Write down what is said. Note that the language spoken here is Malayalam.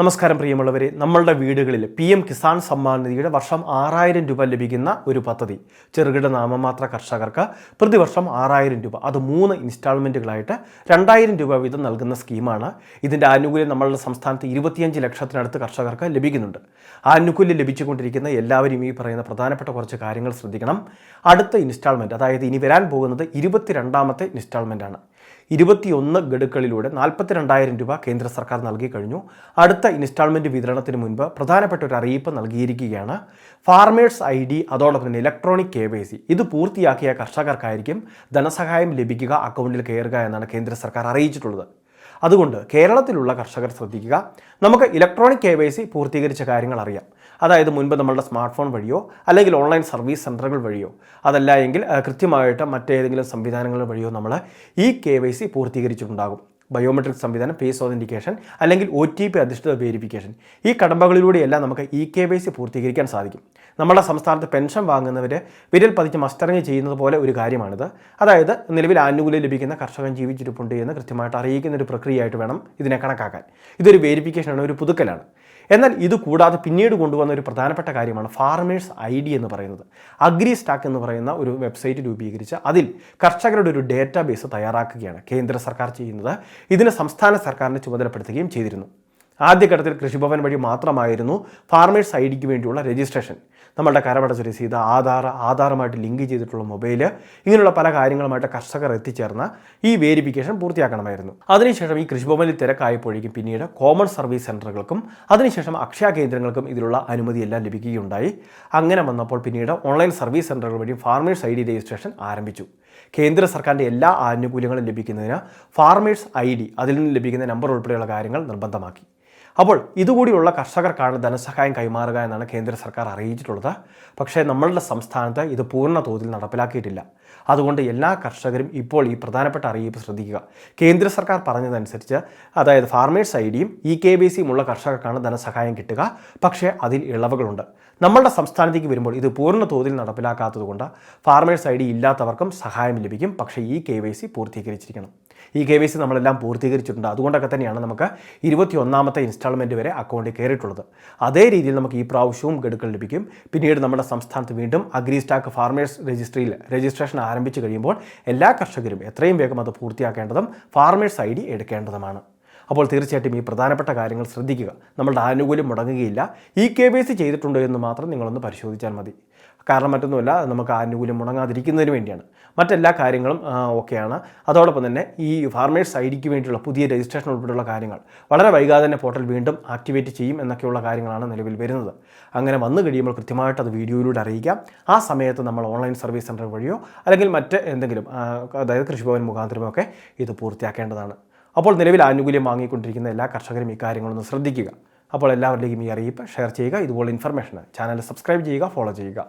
നമസ്കാരം പ്രിയമുള്ളവരെ. നമ്മളുടെ വീടുകളിൽ പി എം കിസാൻ സമ്മാൻ നിധിയുടെ വർഷം ആറായിരം രൂപ ലഭിക്കുന്ന ഒരു പദ്ധതി. ചെറുകിട നാമമാത്ര കർഷകർക്ക് പ്രതിവർഷം ആറായിരം രൂപ. അത് മൂന്ന് ഇൻസ്റ്റാൾമെന്റുകളായിട്ട് രണ്ടായിരം രൂപ വീതം നൽകുന്ന സ്കീമാണ്. ഇതിന്റെ ആനുകൂല്യം നമ്മളുടെ സംസ്ഥാനത്ത് ഇരുപത്തിയഞ്ച് ലക്ഷത്തിനടുത്ത് കർഷകർക്ക് ലഭിക്കുന്നുണ്ട്. ആനുകൂല്യം ലഭിച്ചുകൊണ്ടിരിക്കുന്ന എല്ലാവരും ഈ പറയുന്ന പ്രധാനപ്പെട്ട കുറച്ച് കാര്യങ്ങൾ ശ്രദ്ധിക്കണം. അടുത്ത ഇൻസ്റ്റാൾമെന്റ് അതായത് ഇനി വരാൻ പോകുന്നത് ഇരുപത്തിരണ്ടാമത്തെ ഇൻസ്റ്റാൾമെന്റ് ആണ് ഇരുപത്തിയൊന്ന് ഗഡുക്കളിലൂടെ നാൽപ്പത്തിരണ്ടായിരം രൂപ കേന്ദ്ര സർക്കാർ നൽകി കഴിഞ്ഞു. അടുത്ത ഇൻസ്റ്റാൾമെന്റ് വിതരണത്തിന് മുൻപ് പ്രധാനപ്പെട്ട ഒരു അറിയിപ്പ് നൽകിയിരിക്കുകയാണ്. ഫാർമേഴ്സ് ഐ ഡി അതോടൊപ്പം തന്നെ ഇലക്ട്രോണിക് കെ വൈ സി ഇത് പൂർത്തിയാക്കിയ കർഷകർക്കായിരിക്കും ധനസഹായം ലഭിക്കുക അക്കൗണ്ടിൽ കയറുക എന്നാണ് കേന്ദ്ര സർക്കാർ അറിയിച്ചിട്ടുള്ളത്. അതുകൊണ്ട് കേരളത്തിലുള്ള കർഷകർ ശ്രദ്ധിക്കുക. നമുക്ക് ഇലക്ട്രോണിക് കെ വൈ സി പൂർത്തീകരിച്ച കാര്യങ്ങൾ അറിയാം. അതായത് മുൻപ് നമ്മളുടെ സ്മാർട്ട് ഫോൺ വഴിയോ അല്ലെങ്കിൽ ഓൺലൈൻ സർവീസ് സെന്ററുകൾ വഴിയോ അതല്ല എങ്കിൽ കൃത്യമായിട്ട് മറ്റേതെങ്കിലും സംവിധാനങ്ങൾ വഴിയോ നമ്മൾ ഈ കെ വൈ സി പൂർത്തീകരിച്ചിട്ടുണ്ടാകും. ബയോമെട്രിക് സംവിധാനം ഫേസ് ഓതന്റിക്കേഷൻ അല്ലെങ്കിൽ ഒ ടി പി അധിഷ്ഠിത വെരിഫിക്കേഷൻ. ഈ കടമ്പകളിലൂടെയെല്ലാം നമുക്ക് ഇ കെ വൈ സി പൂർത്തീകരിക്കാൻ സാധിക്കും. നമ്മുടെ സംസ്ഥാനത്ത് പെൻഷൻ വാങ്ങുന്നവർ വിരൽ പതിച്ച് മസ്റ്ററിങ് ചെയ്യുന്നത് പോലെ ഒരു കാര്യമാണിത്. അതായത് നിലവിൽ ആനുകൂല്യം ലഭിക്കുന്ന കർഷകൻ ജീവിച്ചിരിപ്പുണ്ട് എന്ന് കൃത്യമായിട്ട് അറിയിക്കുന്ന ഒരു പ്രക്രിയയായിട്ട് വേണം ഇതിനെ കണക്കാക്കാൻ. ഇതൊരു വെരിഫിക്കേഷനാണ് ഒരു പുതുക്കലാണ്. എന്നാൽ ഇത് കൂടാതെ പിന്നീട് കൊണ്ടുവന്ന ഒരു പ്രധാനപ്പെട്ട കാര്യമാണ് ഫാർമേഴ്സ് ഐ ഡി എന്ന് പറയുന്നത്. അഗ്രി സ്റ്റാക്ക് എന്ന് പറയുന്ന ഒരു വെബ്സൈറ്റ് രൂപീകരിച്ച് അതിൽ കർഷകരുടെ ഒരു ഡേറ്റാബേസ് തയ്യാറാക്കുകയാണ് കേന്ദ്ര സർക്കാർ ചെയ്യുന്നത്. ഇതിന് സംസ്ഥാന സർക്കാരിനെ ചുമതലപ്പെടുത്തുകയും ചെയ്തിരുന്നു. ആദ്യഘട്ടത്തിൽ കൃഷിഭവൻ വഴി മാത്രമായിരുന്നു ഫാർമേഴ്സ് ഐ ഡിക്ക് വേണ്ടിയുള്ള രജിസ്ട്രേഷൻ. നമ്മളുടെ കരമടച്ച രസീത് ആധാർ ആധാറുമായിട്ട് ലിങ്ക് ചെയ്തിട്ടുള്ള മൊബൈൽ ഇങ്ങനെയുള്ള പല കാര്യങ്ങളുമായിട്ട് കർഷകർ എത്തിച്ചേർന്ന ഈ വേരിഫിക്കേഷൻ പൂർത്തിയാക്കണമായിരുന്നു. അതിനുശേഷം ഈ കൃഷിഭവനിൽ തിരക്കായപ്പോഴേക്കും പിന്നീട് കോമൺ സർവീസ് സെന്ററുകൾക്കും അതിനുശേഷം അക്ഷയ കേന്ദ്രങ്ങൾക്കും ഇതിലുള്ള അനുമതിയെല്ലാം ലഭിക്കുകയുണ്ടായി. അങ്ങനെ വന്നപ്പോൾ പിന്നീട് ഓൺലൈൻ സർവീസ് സെന്ററുകൾ വഴി ഫാർമേഴ്സ് ഐ ഡി രജിസ്ട്രേഷൻ ആരംഭിച്ചു. കേന്ദ്ര സർക്കാരിന്റെ എല്ലാ ആനുകൂല്യങ്ങളും ലഭിക്കുന്നതിന് ഫാർമേഴ്സ് ഐ ഡി അതിൽ നിന്ന് ലഭിക്കുന്ന നമ്പർ ഉൾപ്പെടെയുള്ള കാര്യങ്ങൾ നിർബന്ധമാക്കി. അപ്പോൾ ഇതുകൂടിയുള്ള കർഷകർക്കാണ് ധനസഹായം കൈമാറുക എന്നാണ് കേന്ദ്ര സർക്കാർ അറിയിച്ചിട്ടുള്ളത്. പക്ഷേ നമ്മളുടെ സംസ്ഥാനത്ത് ഇത് പൂർണ തോതിൽ നടപ്പിലാക്കിയിട്ടില്ല. അതുകൊണ്ട് എല്ലാ കർഷകരും ഇപ്പോൾ ഈ പ്രധാനപ്പെട്ട അറിയിപ്പ് ശ്രദ്ധിക്കുക. കേന്ദ്ര സർക്കാർ പറഞ്ഞതനുസരിച്ച് അതായത് ഫാർമേഴ്സ് ഐ ഡിയും ഇ കെ ബി സിയും ഉള്ള കർഷകർക്കാണ് ധനസഹായം കിട്ടുക. പക്ഷേ അതിൽ ഇളവുകളുണ്ട്. നമ്മളുടെ സംസ്ഥാനത്തേക്ക് വരുമ്പോൾ ഇത് പൂർണ തോതിൽ നടപ്പിലാക്കാത്തതുകൊണ്ട് ഫാർമേഴ്സ് ഐ ഡി ഇല്ലാത്തവർക്കും സഹായം ലഭിക്കും. പക്ഷേ ഈ കെ വൈ സി പൂർത്തീകരിച്ചിരിക്കണം. ഈ കെ വൈ സി നമ്മളെല്ലാം പൂർത്തീകരിച്ചിട്ടുണ്ട്. അതുകൊണ്ടൊക്കെ തന്നെയാണ് നമുക്ക് ഇരുപത്തി ഒന്നാമത്തെ ഇൻസ്റ്റാൾമെന്റ് വരെ അക്കൗണ്ടിൽ കയറിയിട്ടുള്ളത്. അതേ രീതിയിൽ നമുക്ക് ഈ പ്രാവശ്യവും ഗഡുക്കൾ ലഭിക്കും. പിന്നീട് നമ്മുടെ സംസ്ഥാനത്ത് വീണ്ടും അഗ്രി സ്റ്റാക്ക് ഫാർമേഴ്സ് രജിസ്ട്രിയിൽ രജിസ്ട്രേഷൻ ആരംഭിച്ചു കഴിയുമ്പോൾ എല്ലാ കർഷകരും എത്രയും വേഗം അത് പൂർത്തിയാക്കേണ്ടതും ഫാർമേഴ്സ് ഐ ഡി എടുക്കേണ്ടതുമാണ്. അപ്പോൾ തീർച്ചയായിട്ടും ഈ പ്രധാനപ്പെട്ട കാര്യങ്ങൾ ശ്രദ്ധിക്കുക. നമ്മളുടെ ആനുകൂല്യം മുടങ്ങുകയില്ല. ഇ കെ വൈ സി ചെയ്തിട്ടുണ്ടോ എന്ന് മാത്രം നിങ്ങളൊന്ന് പരിശോധിച്ചാൽ മതി. കാരണം മറ്റൊന്നുമല്ല നമുക്ക് ആനുകൂല്യം മുടങ്ങാതിരിക്കുന്നതിന് വേണ്ടിയാണ്. മറ്റെല്ലാ കാര്യങ്ങളും ഓക്കെയാണ് അതോടൊപ്പം തന്നെ ഈ ഫാർമേഴ്സ് ഐ ഡിക്ക് വേണ്ടിയുള്ള പുതിയ രജിസ്ട്രേഷൻ ഉൾപ്പെടെയുള്ള കാര്യങ്ങൾ വളരെ വൈകാതെ തന്നെ പോർട്ടൽ വീണ്ടും ആക്ടിവേറ്റ് ചെയ്യും എന്നൊക്കെയുള്ള കാര്യങ്ങളാണ് നിലവിൽ വരുന്നത്. അങ്ങനെ വന്നു കഴിയുമ്പോൾ കൃത്യമായിട്ട് അത് വീഡിയോയിലൂടെ അറിയിക്കാം. ആ സമയത്ത് നമ്മൾ ഓൺലൈൻ സർവീസ് സെന്റർ വഴിയോ അല്ലെങ്കിൽ മറ്റ് എന്തെങ്കിലും അതായത് കൃഷിഭവൻ മുഖാന്തരമോ ഒക്കെ ഇത് പൂർത്തിയാക്കേണ്ടതാണ്. അപ്പോൾ നിലവിൽ ആനുകൂല്യം വാങ്ങിക്കൊണ്ടിരിക്കുന്ന എല്ലാ കർഷകരും ഈ കാര്യങ്ങളൊന്ന് ശ്രദ്ധിക്കുക. അപ്പോൾ എല്ലാവരിലേക്കും ഈ അറിയിപ്പ് ഷെയർ ചെയ്യുക. ഇതുപോലെ ഇൻഫർമേഷൻ ചാനൽ സബ്സ്ക്രൈബ് ചെയ്യുക ഫോളോ ചെയ്യുക.